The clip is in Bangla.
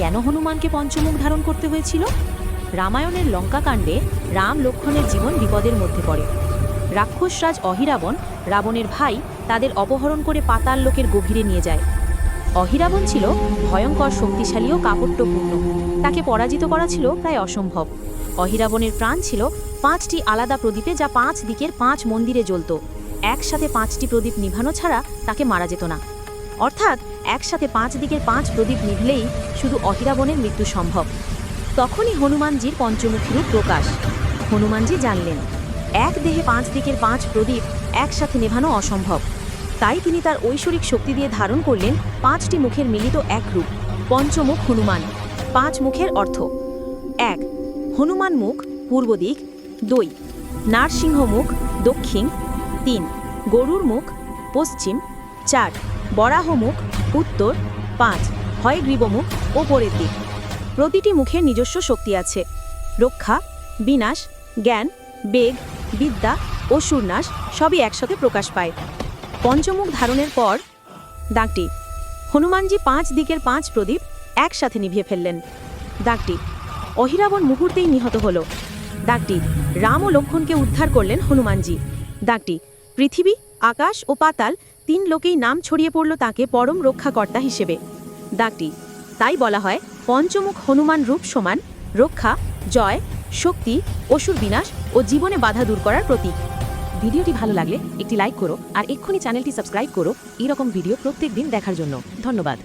কেন হনুমানকে পঞ্চমুখ ধারণ করতে হয়েছিল? রামায়ণের লঙ্কাকাণ্ডে রাম লক্ষ্মণের জীবন বিপদের মধ্যে পড়ে। রাক্ষসরাজ অহিরাবণ রাবণের ভাই তাদের অপহরণ করে পাতাল লোকের গভীরে নিয়ে যায়। অহিরাবণ ছিল ভয়ঙ্কর শক্তিশালী ও কাপট্যপূর্ণ। তাকে পরাজিত করা ছিল প্রায় অসম্ভব। অহিরাবণের প্রাণ ছিল পাঁচটি আলাদা প্রদীপে যা পাঁচ দিকের পাঁচ মন্দিরে জ্বলত। একসাথে পাঁচটি প্রদীপ নিভানো ছাড়া তাকে মারা যেত না। অর্থাৎ একসাথে পাঁচ দিকের পাঁচ প্রদীপ নিভলেই শুধু অহিরাবণের মৃত্যু সম্ভব। তখনই হনুমানজির পঞ্চমুখী রূপ প্রকাশ। হনুমানজি জানলেন, এক দেহে পাঁচ দিকের পাঁচ প্রদীপ একসাথে নেভানো অসম্ভব। তাই তিনি তার ঐশ্বরিক শক্তি দিয়ে ধারণ করলেন পাঁচটি মুখের মিলিত এক রূপ, পঞ্চমুখ হনুমান। পাঁচ মুখের অর্থ, এক, হনুমান মুখ পূর্ব দিক, দুই, নারসিংহ মুখ দক্ষিণ, তিন, গরুর মুখ পশ্চিম, চার বরাহ মুখ উত্তর, পাঁচ হয়গ্রীব মুখ ওপরের দিক। প্রতিটি মুখের নিজস্ব শক্তি আছে। রক্ষা, বিনাশ, জ্ঞান, বেগ, বিদ্যা ও অসুরনাশ সবই একসাথে প্রকাশ পায়। পঞ্চমুখ ধারণের পর, দাগটি। হনুমানজি পাঁচ দিকের পাঁচ প্রদীপ একসাথে নিভিয়ে ফেললেন। দাগটি। অহিরাবণ মুহূর্তেই নিহত হল। দাগটি। রাম ও লক্ষণকে উদ্ধার করলেন হনুমানজি। দাগটি। পৃথিবী, আকাশ ও পাতাল তিন লোকেই নাম ছড়িয়ে পড়ল তাকে পরম রক্ষাকর্তা হিসেবে। দাগটি তাই বলা হয়, পঞ্চমুখ হনুমান রূপ সমান রক্ষা, জয়, শক্তি, অসুর বিনাশ ও জীবনে বাধা দূর করার প্রতীক। ভিডিওটি ভালো লাগলে একটি লাইক করো আর এক্ষুনি চ্যানেলটি সাবস্ক্রাইব করো। এরকম ভিডিও প্রত্যেক দিন দেখার জন্য। ধন্যবাদ।